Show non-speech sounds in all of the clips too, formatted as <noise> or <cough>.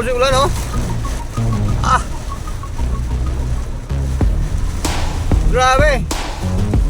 kabutsoy ulan oh. Ah. Grabe.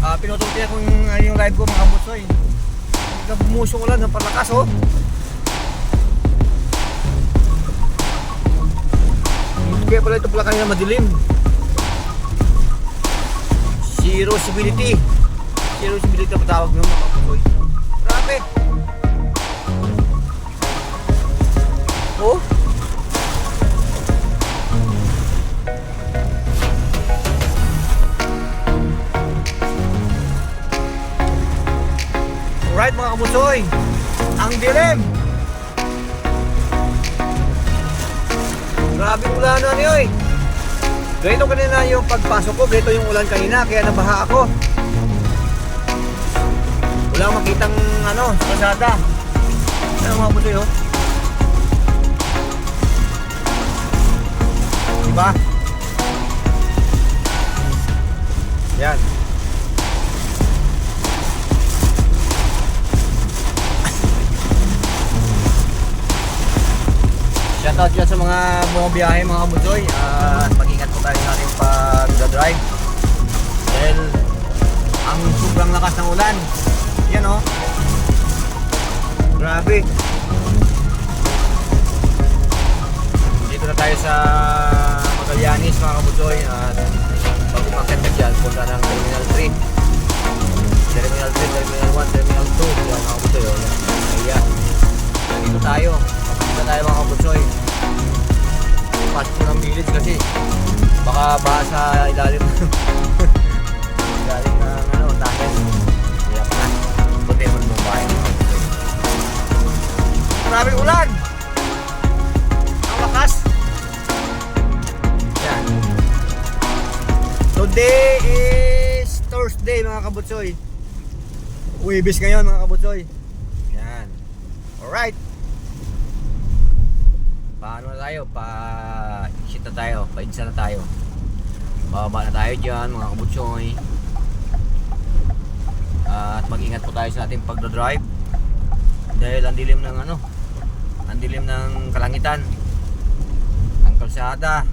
Ah, pinutulti ako yung, ah, yung live ko mga kabutsoy. Bigla bumusok ulan ng palakas oh. Kaya pala ito pala kanina madilim. Zero visibility. Zero visibility ang tawag ng mga kabutsoy. Grabe. Oh. Alright mga kabusoy, ang dilim. Grabe ulan na niyo eh. Ganito kanina yung pagpasok ko, ganito yung ulan kanina, kaya nabaha ako. Wala akong makitang ano, kasada. Ano mga kabusoy oh. Diba? Yan. Shoutout dyan sa mga bumabiyahe mga kabudoy at mag-ingat po tayo sa ating pag-drive. Dahil ang sobrang lakas ng ulan. Yan o grabe. Dito na tayo sa Magallanes mga kabudoy at pag umakit ka dyan punta ng Terminal 3 Terminal 3, Terminal 1, Terminal 2 yan mga kabudoy o yan dito tayo Papunta tayo mga kabutsoy. Pasok ko ng village kasi baka baha sa ilalim. <laughs> ilalim ng ano, tunnel. Kaya pa na. Puti mo ng bahay mga kabutsoy. Maraming ulan! Ang lakas! Yan. Today is Thursday mga kabutsoy. Uwibis ngayon mga kabutsoy. Yan. Alright. Paano na tayo? Pa shit na tayo, pa na tayo. Bababa na tayo diyan mga kabutsoy. At mag-ingat po tayo sa ating pagdodrive. Dahil ang dilim ng ano, ang dilim ng kalangitan. Ang kalsada.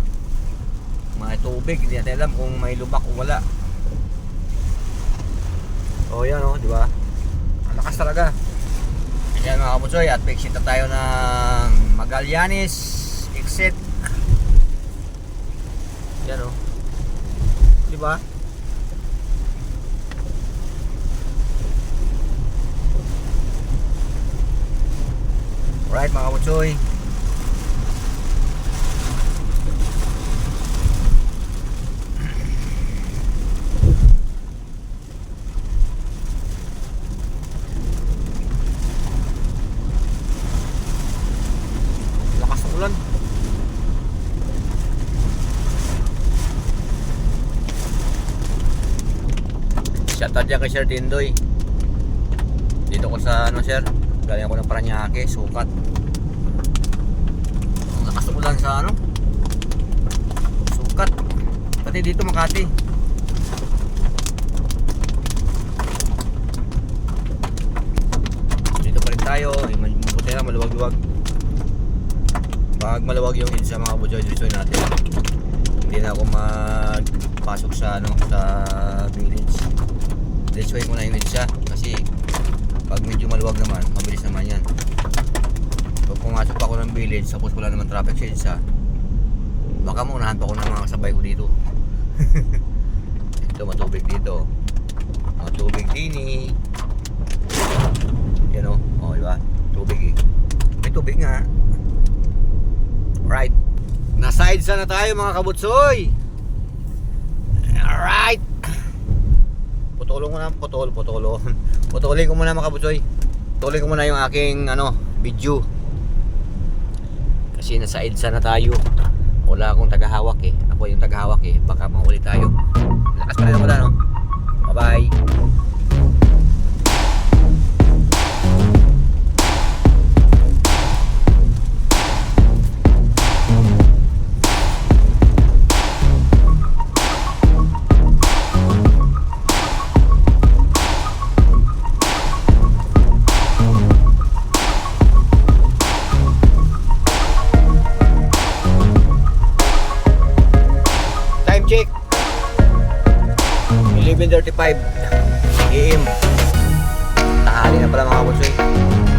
Mga tubig, hindi natin alam kung may lubak o wala. Oh, yan oh, di ba? Ang lakas talaga. Ayan mga kabutsoy at exit tayo ng Magallanes exit. Yan o. Di ba? Alright mga kabutsoy. Lakas ng ulan. Shoutout dyan kay Sir Tindoy. Dito ko sa ano sir, galing ako ng Paranaque, sukat. Ang lakas ulan sa ano? Sukat. Pati dito Makati. Dito pa rin tayo, mabuti na maluwag-luwag. Pag maluwag yung EDSA mga kabujoy, dito natin. Hindi na ako magpasok sa ano sa village. Diretsuhin ko na yung EDSA kasi pag medyo maluwag naman, mabilis naman yan. Pag pumasok pa ako ng village, tapos wala naman traffic sa EDSA, baka maunahan pa ako ng mga kasabay ko dito. <laughs> ito matubig dito. Matubig dini. Yan o. Oh, di ba? Tubig eh. May tubig nga. Right. Nasa EDSA na tayo mga kabutsoy. Alright. Putulong ko na, putol, putulong. <laughs> Putulin ko muna mga kabutsoy. Putulin ko muna yung aking ano, video. Kasi nasa EDSA na tayo. Wala akong tagahawak eh. Ako yung tagahawak eh. Baka mahuli tayo. Lakas pa rin ako no? Bye-bye. 11.35 AM. Tahali na pala mga kabutsoy.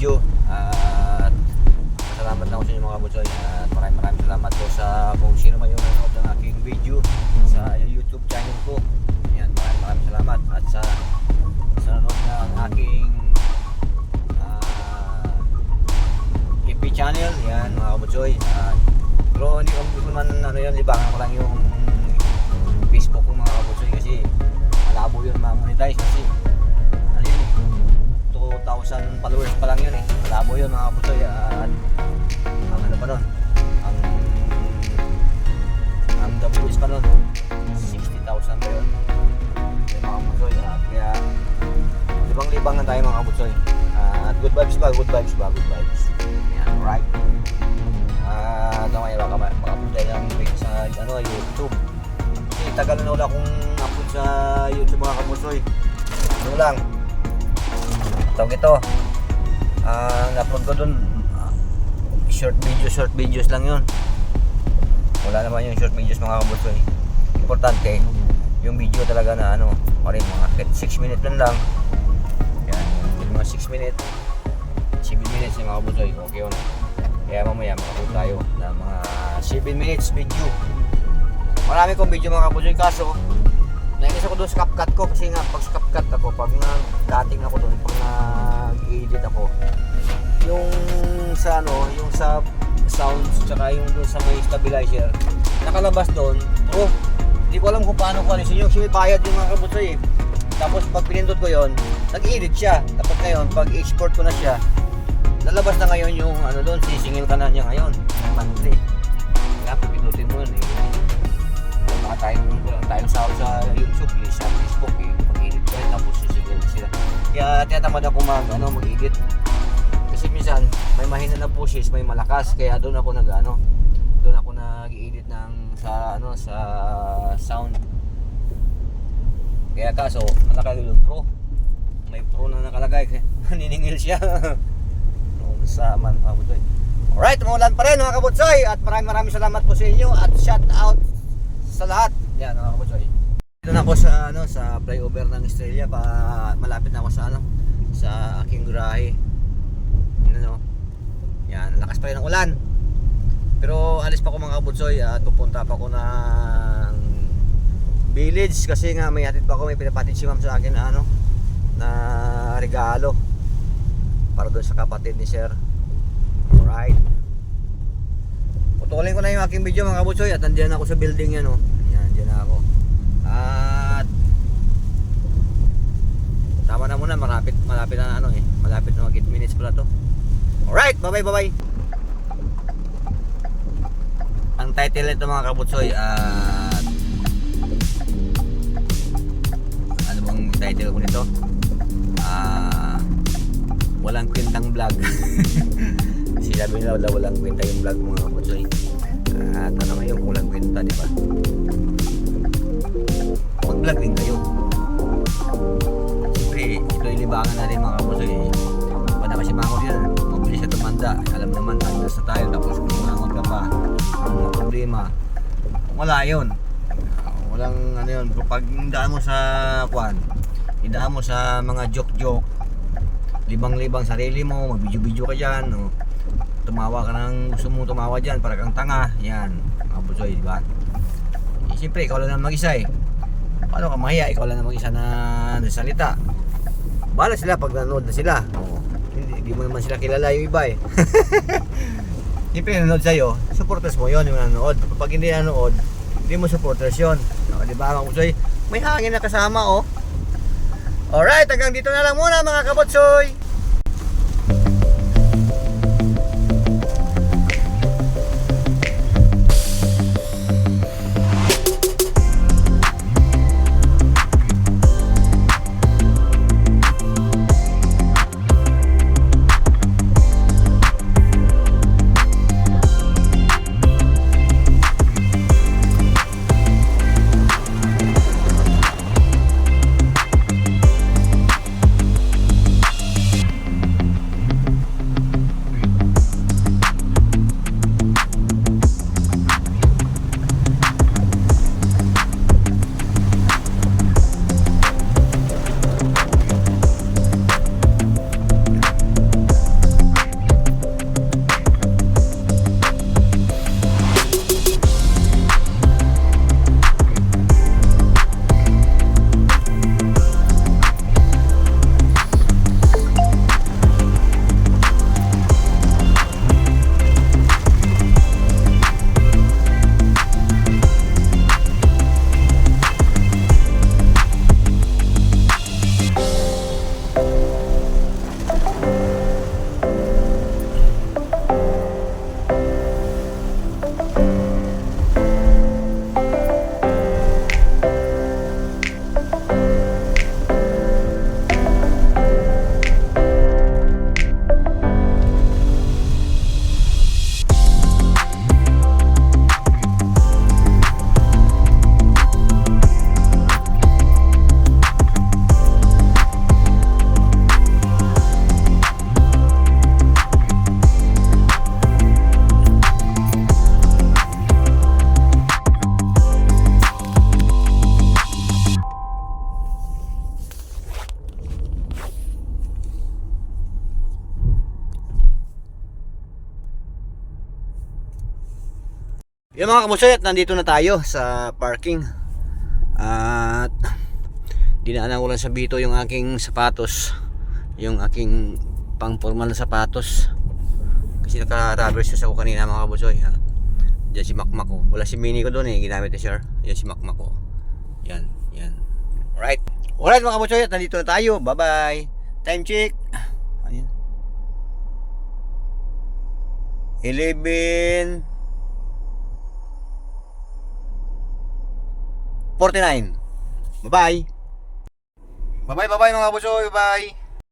Video. At salamat na ako sa inyo mga bunsoy. At maraming maraming salamat po sa kung sino man yung nanonood ng aking video sa YouTube channel ko. Yan, maraming maraming salamat. At sa sa nanonood ng aking ah, FB channel. Yan mga kabutsoy. At pero hindi ko ko naman ano yun, libangan ko lang yung Facebook ko mga kabutsoy kasi malabo yun ma-monetize mga kabutsoy at ang ano pa nun, ang ang views pa nun, 60,000 pa yun. Yung mga kabutsoy at kaya libang-libangan tayo mga kabutsoy. at good vibes ba? Good vibes ba? Good vibes. Yan, right. Ah, uh, gamay baka makapunta lang video sa ano YouTube. Kasi tagal na wala akong upload sa YouTube mga kapusoy. Ano lang. Tawag ito. Ah, na-upload ko dun short video, short videos lang 'yun. Wala naman yung short videos mga kapusoy. Importante yung video talaga na ano, marin mga 6 minutes lang lang. Yan, yung mga 6 minutes. 7 minutes yung mga kapusoy. Okay yun. Kaya mamaya makapunta tayo ng mga 7 minutes video. Marami kong video mga kapusoy kaso nainis ako doon sa CapCut ko kasi nga pag sa CapCut ako, pag nag-cutting ako doon, pag nag-edit ako, yung sa ano, yung sa sounds tsaka yung doon sa may stabilizer, nakalabas doon, pro. Hindi ko alam kung paano ko alisin yung may bayad yung mga kapusoy eh. Tapos pag pinindot ko yon nag-edit siya. Tapos ngayon, pag export ko na siya, lalabas na ngayon yung ano doon, sisingil ka na niya ngayon. Monthly. Kaya pipindutin mo yun eh. Wala tayong, wala tayong sahod sa YouTube, eh, sa Facebook eh. Pag-edit ko yun, tapos. Kaya tinatamad ako mag, ano, mag-edit. Kasi minsan, may mahina na pushes, may malakas. Kaya doon ako nag, ano, doon ako nag-edit ng sa, ano, sa sound. Kaya kaso, nakalagay doon pro. May pro na nakalagay. <laughs> Naniningil siya. <laughs> Noong sa man mga kabutsoy. Alright, umulan pa rin mga kabutsoy. At maraming maraming salamat po sa inyo. At shout out sa lahat. Yan mga kabutsoy. Dito na ako sa ano sa flyover ng Estrella pa malapit na ako sa ano sa aking garahe. Yan ano. Yan, lakas pa rin ng ulan. Pero alis pa ako mga kabutsoy at pupunta pa ako ng village kasi nga may hatid pa ako may pinapatid si ma'am sa akin na ano na regalo para doon sa kapatid ni sir alright putulin ko na yung aking video mga kabutsoy at nandiyan ako sa building yan oh. yan dyan na ako at tama na muna malapit malapit na ano eh malapit na mag 8 minutes pala to alright bye bye bye bye ang title nito mga kabutsoy at ano bang title ko nito ah walang kwentang vlog <laughs> Kasi sabi nila wala walang kwenta yung vlog mga kabutsoy. At ano ngayon walang kwenta, di ba? Mag-vlog din kayo. Siyempre, ito yung libangan natin mga kabutsoy. Wala kasi mangot yan. Mabilis na tumanda. Alam naman, andas na tayo. Tapos kung mangot ka pa, mga problema. Wala yun. Walang ano yun. Pag daan mo sa kwan, idaan mo sa mga joke-joke, libang-libang sarili mo, mag-video-video ka dyan, no? tumawa ka ng gusto mong tumawa dyan para kang tanga, yan, mga busoy, di ba? Eh, Siyempre, ikaw lang na mag-isa eh. Paano ka mahiya? Ikaw lang na mag-isa na nasalita. Bala sila pag nanood na sila. Hindi, hindi mo naman sila kilala yung iba eh. <laughs> Siyempre, nanood sa'yo, supporters mo yon yung nanood. Pag hindi nanood, hindi mo supporters yun. O, di ba mga? May hangin na kasama oh. Alright, hanggang dito na lang muna mga kabotsoy. Yung mga kamusoy at nandito na tayo sa parking. At dinaanan ko lang sa bito yung aking sapatos. Yung aking pang formal na sapatos. Kasi naka-rubber shoes ako kanina mga kabusoy. Ha? Diyan si Makmak ko. Wala si Mini ko doon eh. Ginamit ni Sir. Yan si Makmak ko. Yan. Yan. Alright. Alright mga kabusoy at nandito na tayo. Bye bye. Time check. Ayan. 11 49. Bye-bye. Bye-bye, bye-bye mga busoy. Bye-bye.